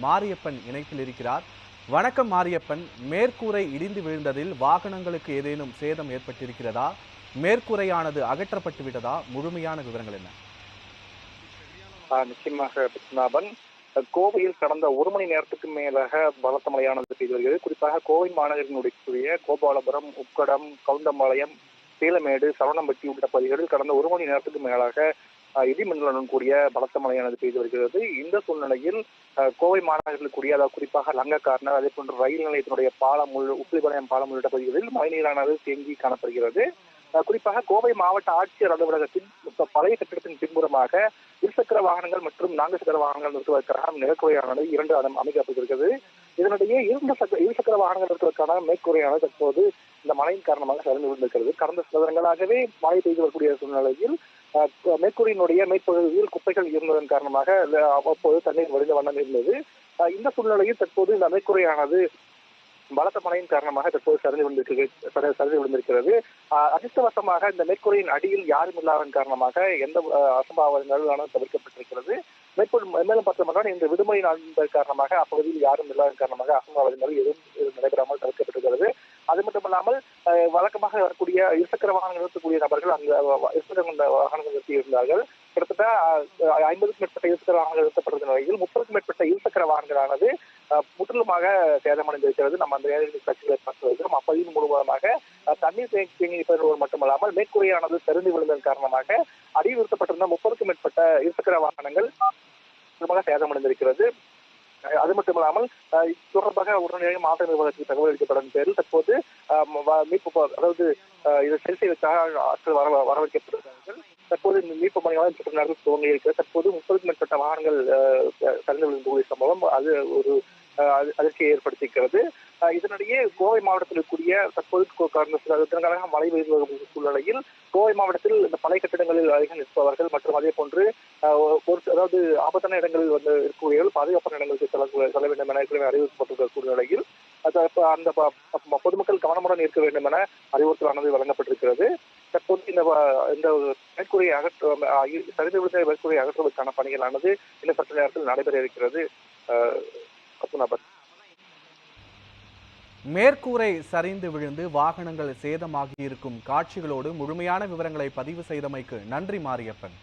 மாரியப்பன் இணைப்பில் இருக்கிறார். வணக்கம் மாரியப்பன். மேற்கூரை இடிந்து விழுந்ததில் வாகனங்களுக்கு ஏதேனும் சேதம் ஏற்பட்டிருக்கிறதா? மேற்கூரையானது அகற்றப்பட்டு விட்டதா? முழுமையான விவரங்கள் என்ன? ஆஹ் நிச்சயமாக பத்மநாபன் கோவையில் கடந்த ஒரு மணி நேரத்துக்கு மேலாக பலத்த மழையானது பெய்து வருகிறது. குறிப்பாக கோவை மாநகரினுடைய கோபாலபுரம் உக்கடம் கவுண்டம்பாளையம் சீலமேடு சரவணம்பட்டி உள்ளிட்ட பகுதிகளில் கடந்த ஒரு மணி நேரத்துக்கு மேலாக இடிமின்னலுடன் கூடிய பலத்த மழையானது பெய்து வருகிறது. இந்த சூழ்நிலையில் கோவை மாநகரத்தில் கூடிய அதாவது குறிப்பாக லங்கக்காரனர் அதே போன்ற ரயில் நிலையத்தினுடைய பாலம் உள் உப்பிலிபாளையம் பாலம் உள்ளிட்ட பகுதிகளில் மழைநீரானது தேங்கி காணப்படுகிறது. குறிப்பாக கோவை மாவட்ட ஆட்சியர் அலுவலகத்தின் பழைய கட்டிடத்தின் பின்புறமாக இருசக்கர வாகனங்கள் மற்றும் நான்கு சக்கர வாகனங்கள் நிறுத்துவதற்கான நிலக்குறையானது இரண்டு அடம் அமைக்கப்பட்டிருக்கிறது இதனிடையே இரண்டு சக்கர இருசக்கர வாகனங்கள் நிறுத்துவதற்கான மேற்கூரையானது தற்போது இந்த மழையின் காரணமாக சரிந்து விழுந்திருக்கிறது கடந்த சில தினங்களாகவே மழை பெய்து வரக்கூடிய சூழ்நிலையில் மேற்கூரையினுடைய மேற்பகுதியில் குப்பைகள் இருந்ததன் காரணமாக அப்போது அவ்வப்போது தண்ணீர் வடிந்த வண்ணம் இருந்தது. இந்த சூழ்நிலையில் தற்போது இந்த மேற்கூரையானது பலத்த மழையின் காரணமாக தற்போது சரிந்து விழுந்திருக்கிறது சரிந்து விழுந்திருக்கிறது. அதிர்ஷ்டவசமாக இந்த மேற்கூரையின் அடியில் யாரும் இல்லாதன் காரணமாக எந்த ஆஹ், தவிர்க்கப்பட்டிருக்கிறது. மேற்கொள் மேலும் பார்த்தோம்னா இந்த விடுமுறை நாள் காரணமாக அப்பகுதியில் யாரும் இல்லாத காரணமாக அசம்பாவிதங்கள் எதுவும் எதுவும் நடைபெறாமல் தவிர்க்கப்பட்டிருக்கிறது. அது மட்டும் இல்லாமல் வழக்கமாக வரக்கூடிய இருசக்கர வாகனங்கள் நிறுத்தக்கூடிய நபர்கள் அந்த வ- இருசக்கர கொண்ட வாகனங்கள் நிறுத்தியிருந்தார்கள். கிட்டத்தட்ட ஐம்பதுக்கும் மேற்பட்ட இருசக்கர வாகனங்கள் நிறுத்தப்பட்ட நிலையில் முப்பதுக்கும் மேற்பட்ட இருசக்கர வாகனங்களானது ஆஹ், முற்றிலுமாக சேதமடைந்திருக்கிறது. நம்ம அந்த நேரத்தில் கட்சிகளை பார்த்து வருகிறோம் அப்பகுதியின் முழுவதுமாக தண்ணீர் தேங்கி தேங்கி மட்டுமல்லாமல் மேற்கூரையானது சரிந்து விழுந்ததன் காரணமாக அடியில் நிறுத்தப்பட்டிருந்த முப்பதுக்கும் மேற்பட்ட இருசக்கர வாகனங்கள் முழுமையாக சேதமடைந்திருக்கிறது. அது மட்டும் இல்லாமல் தொடர்பாக உடனடியாக மாவட்ட நிர்வாகத்துக்கு தகவல் அளிக்கப்படும் பேரில் தற்போது மீட்பு அதாவது இதை சரி செய்வதற்காக ஆட்கள் வர வரவேற்கப்பட்டிருக்கிறார்கள் தற்போது இந்த மீட்பு பணிகளால் சற்று நேரத்தில் துவங்கி இருக்கிறது. தற்போது முப்பதுக்கும் மேற்பட்ட வாகனங்கள் அஹ், சரிந்து விழுந்தக்கூடிய சம்பவம் அது ஒரு அஹ், அது- அதிர்ச்சியை ஏற்படுத்தியிருக்கிறது இதனிடையே கோவை மாவட்டத்தில் இருக்கக்கூடிய தற்போது கொ- சில தினங்களாக மழை பெய்து வரும் சூழ்நிலையில் கோவை மாவட்டத்தில் இந்த பழைய கட்டிடங்களில் அதிகம் நிற்பவர்கள் மற்றும் அதே போன்று ஒரு அதாவது ஆபத்தான இடங்களில் வந்து இருக்கக்கூடியவர்கள் பாதுகாப்பான இடங்களுக்கு செல்ல செல்ல வேண்டும் என ஏற்கனவே அறிவிக்கப்பட்டிருக்கிற சூழ்நிலையில் அந்த ப- பொதுமக்கள் கவனமுடன் இருக்க வேண்டும் என அறிவுறுத்தலானது வழங்கப்பட்டிருக்கிறது. தற்போது இந்த இந்த மேற்கூரையை அகற்ற சரிந்து விழுந்த மேற்கூரையை அகற்றுவதற்கான பணிகளானது இன்னும் சற்று நேரத்தில் நடைபெற இருக்கிறது. அப்துல் மேற்கூரை சரிந்து விழுந்து வாகனங்கள் சேதமாகியிருக்கும் காட்சிகளோடு முழுமையான விவரங்களை பதிவு செய்தமைக்கு நன்றி மாரியப்பன்.